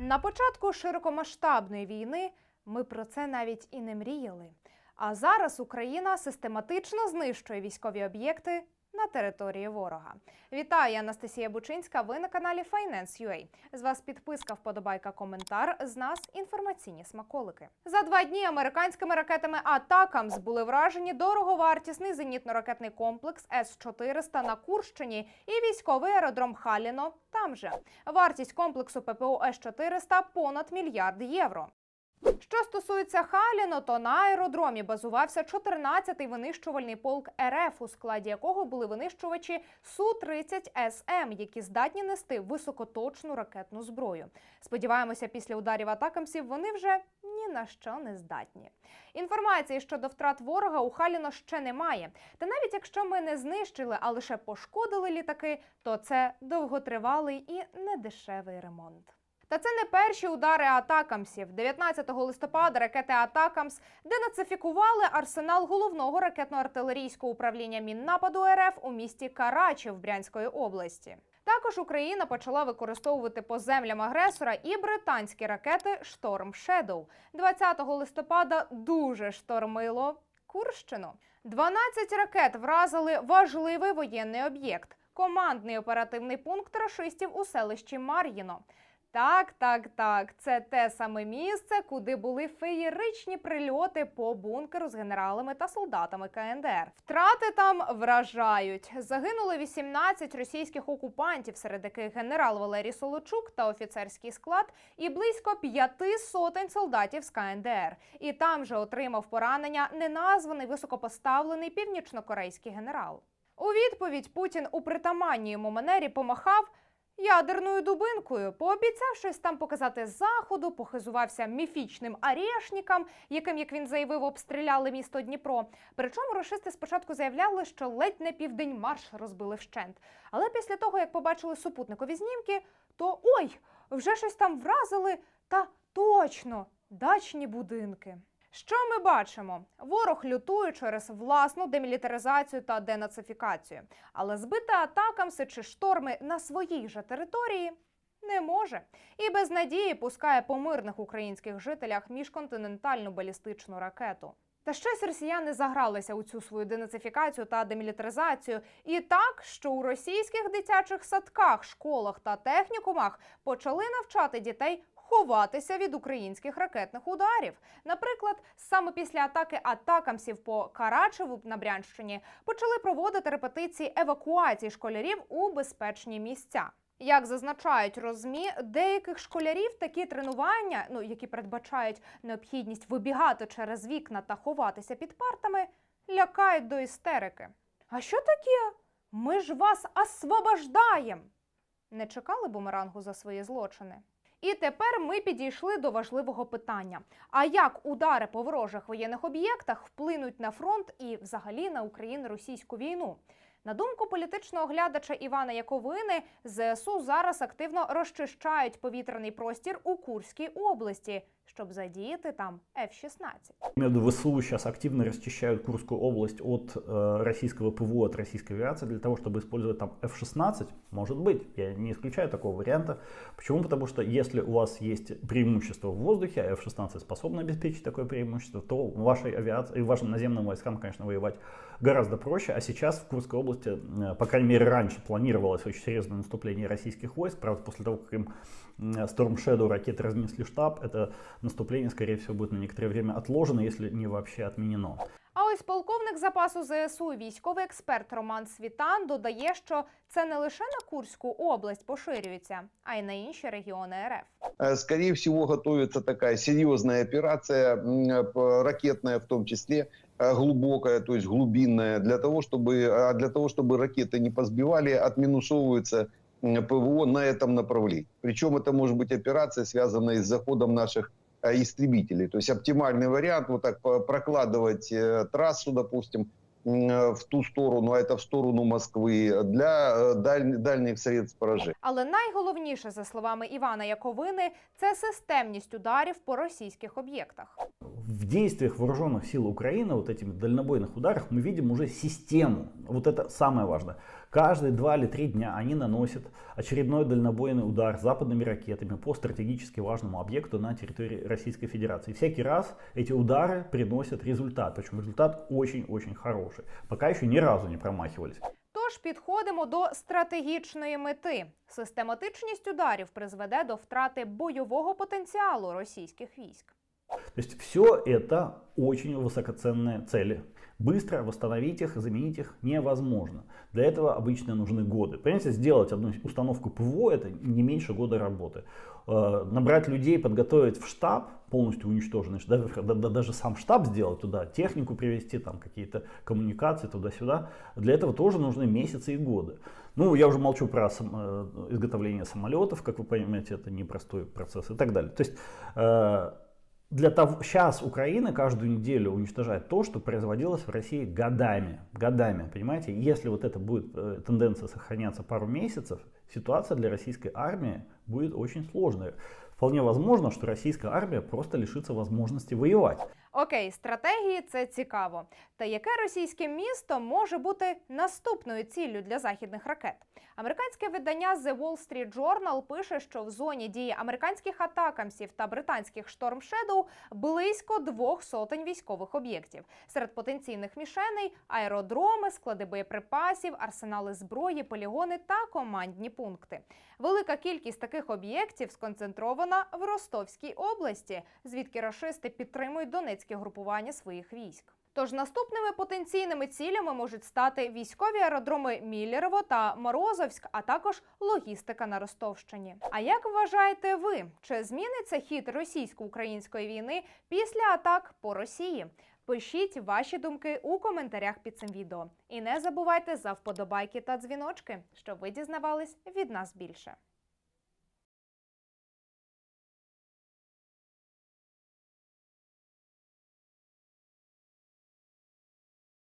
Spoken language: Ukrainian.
На початку широкомасштабної війни ми про це навіть і не мріяли. А зараз Україна систематично знищує військові об'єкти на території ворога. Вітаю, я Анастасія Бучинська. Ви на каналі Finance.ua. З вас підписка, вподобайка, коментар. З нас інформаційні смаколики. За два дні американськими ракетами Атакамс були вражені дороговартісний зенітно-ракетний комплекс С-400 на Курщині і військовий аеродром Халіно. Там же вартість комплексу ППО С-400 понад мільярд євро. Що стосується Халіно, то на аеродромі базувався 14-й винищувальний полк РФ, у складі якого були винищувачі Су-30 СМ, які здатні нести високоточну ракетну зброю. Сподіваємося, після ударів атакамсів вони вже ні на що не здатні. Інформації щодо втрат ворога у Халіно ще немає. Та навіть якщо ми не знищили, а лише пошкодили літаки, то це довготривалий і недешевий ремонт. Та це не перші удари атакамсів. 19 листопада ракети Атакамс денацифікували арсенал головного ракетно-артилерійського управління Міннападу РФ у місті Карачів Брянської області. Також Україна почала використовувати по землям агресора і британські ракети Шторм Шедоу. 20 листопада дуже штормило Курщину. 12 ракет вразили важливий воєнний об'єкт командний оперативний пункт рашистів у селищі Мар'їно. Так, так, так. Це те саме місце, куди були феєричні прильоти по бункеру з генералами та солдатами КНДР. Втрати там вражають. Загинули 18 російських окупантів, серед яких генерал Валерій Солочук та офіцерський склад, і близько п'яти сотень солдатів з КНДР. І там же отримав поранення неназваний високопоставлений північнокорейський генерал. У відповідь Путін у притаманній йому манері помахав ядерною дубинкою. Пообіцяв щось там показати заходу, похизувався міфічним арешникам, яким, як він заявив, обстріляли місто Дніпро. Причому рашисти спочатку заявляли, що ледь не південь марш розбили вщент. Але після того, як побачили супутникові знімки, то ой, вже щось там вразили, та точно дачні будинки. Що ми бачимо? Ворог лютує через власну демілітаризацію та денацифікацію, але збити атакамси чи шторми на своїй же території не може і без надії пускає по мирних українських жителях міжконтинентальну балістичну ракету. Та щось росіяни загралися у цю свою денацифікацію та демілітаризацію, і так, що у російських дитячих садках, школах та технікумах почали навчати дітей ховатися від українських ракетних ударів. Наприклад, саме після атаки атакамсів по Карачеву на Брянщині почали проводити репетиції евакуації школярів у безпечні місця. Як зазначають розмі, деяких школярів такі тренування, ну які передбачають необхідність вибігати через вікна та ховатися під партами, лякають до істерики. А що таке? Ми ж вас освобождаємо! Не чекали бумерангу за свої злочини? І тепер ми підійшли до важливого питання: а як удари по ворожих воєнних об'єктах вплинуть на фронт і взагалі на Україно-російську війну? На думку політичного оглядача Івана Яковини, ЗСУ зараз активно розчищають повітряний простір у Курській області, щоб задіяти там F-16. Имею в виду, ВСУ сейчас активно расчищают Курскую область от э, российского ПВО, от российской авиации для того, чтобы использовать там F-16. Может быть, я не исключаю такого варианта. Почему? Потому что если у вас есть преимущество в воздухе, а F-16 способна обеспечить такое преимущество, то вашей авиации вашим наземным войскам, конечно, воевать гораздо проще. А сейчас в Курской области, э, по крайней мере, раньше планировалось очень серьезное наступление российских войск. Правда, после того, как им м, Storm Shadow ракеты разнесли штаб, это наступление, скорее всего, будет на некоторое время отложено, если не вообще отменено. А ось полковник запасу ЗСУ, і військовий експерт Роман Світан додає, що це не лише на Курську область поширюється, а й на інші регіони РФ. Э, Скорее всего, готовится такая серьезная операция, м, п- ракетная в том числе, э, глубокая, то есть глубинная, для того, чтобы, а для того, чтобы ракеты не позбивали, отминусовывается м, ПВО на этом направлении. Причем это может быть операция, связанная с заходом наших э, истребителей. То есть оптимальный вариант вот так по- прокладывать э, трассу, допустим, м, э, в ту сторону, а это в сторону Москвы, для э, даль- дальних средств поражения. Але найголовніше, за словами Івана Яковини, це системність ударів по російських об'єктах. В действиях вооруженных сил Украины, вот этими дальнобойных ударах, мы видим уже систему. Вот это самое важное. Каждые два или три дня они наносят очередной дальнобойный удар западными ракетами по стратегически важному объекту на территории Российской Федерации. И всякий раз эти удары приносят результат, причем результат очень-очень хороший. Пока еще ни разу не промахивались. Тож підходимо до стратегічної мети. Систематичність ударів призведе до втрати бойового потенціалу російських військ. То есть все это очень высокоценные цели. Быстро восстановить их, заменить их невозможно. Для этого обычно нужны годы. Понимаете, сделать одну установку ПВО это не меньше года работы. Э, Набрать людей, подготовить в штаб, полностью уничтоженный, да, да- да- даже сам штаб сделать туда, технику привести, там какие-то коммуникации туда-сюда. Для этого тоже нужны месяцы и годы. Ну, я уже молчу про сам- э, изготовление самолетов, как вы понимаете, это непростой процесс и так далее. То есть э, для того, сейчас Украина каждую неделю уничтожает то, что производилось в России годами, годами, понимаете? Если вот это будет э, тенденция сохраняться пару месяцев, ситуация для российской армии будет очень сложная. Вполне возможно, что российская армия просто лишится возможности воевать. Окей, стратегії це цікаво. Та яке російське місто може бути наступною ціллю для західних ракет? Американське видання The Wall Street Journal пише, що в зоні дії американських атакамсів та британських Storm Shadow близько двох сотень військових об'єктів. Серед потенційних мішеней аеродроми, склади боєприпасів, арсенали зброї, полігони та командні пункти. Велика кількість таких об'єктів сконцентрована в Ростовській області, звідки рашисти підтримують донецьке групування своїх військ. Тож наступними потенційними цілями можуть стати військові аеродроми Міллєрово та Морозовськ, а також логістика на Ростовщині. А як вважаєте ви, чи зміниться хід російсько-української війни після атак по Росії? Пишіть ваші думки у коментарях під цим відео. І не забувайте за вподобайки та дзвіночки, щоб ви дізнавались від нас більше.